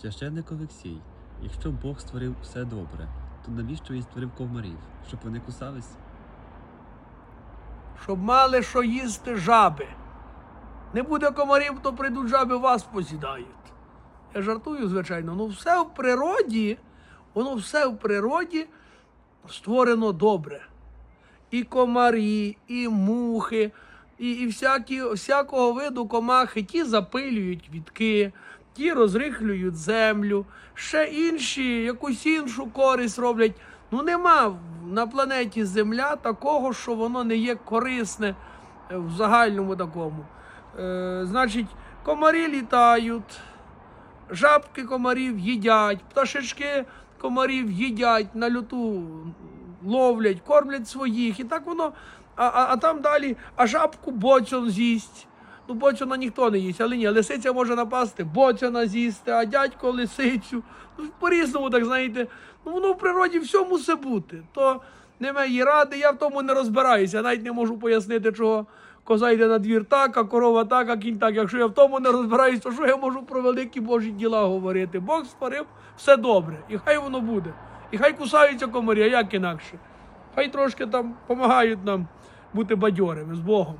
Священник Олексій, якщо Бог створив все добре, то навіщо він створив ковмарів? Щоб вони кусались? щоб мали що їсти жаби. Не буде комарів, то прийдуть жаби, вас посідають. Я жартую, звичайно. Ну все в природі, воно все в природі створено добре. І комарі, і мухи, і, і всякі, всякого виду комахи. Ті запилюють вітки, ті розрихлюють землю, ще інші якусь іншу користь роблять. Ну нема на планеті Земля такого, що воно не є корисне е, в загальному такому. Е, значить, комарі літають, жабки комарів їдять, пташечки комарів їдять, на люту ловлять, кормлять своїх. І так воно. А, а, а там далі, а жабку боцьон з'їсть. Ну, боцьона ніхто не їсть, але ні, лисиця може напасти, боцьона з'їсти, а дядько лисицю. Ну, по-різному, так знаєте, ну воно в природі все бути. То нема її ради, я в тому не розбираюся. Я навіть не можу пояснити, чого коза йде на двір так, а корова так, а кінь так. Якщо я в тому не розбираюся, то що я можу про великі Божі діла говорити? Бог створив все добре, і хай воно буде. І хай кусаються комарі, а як інакше. Хай трошки там допомагають нам бути бадьорими з Богом.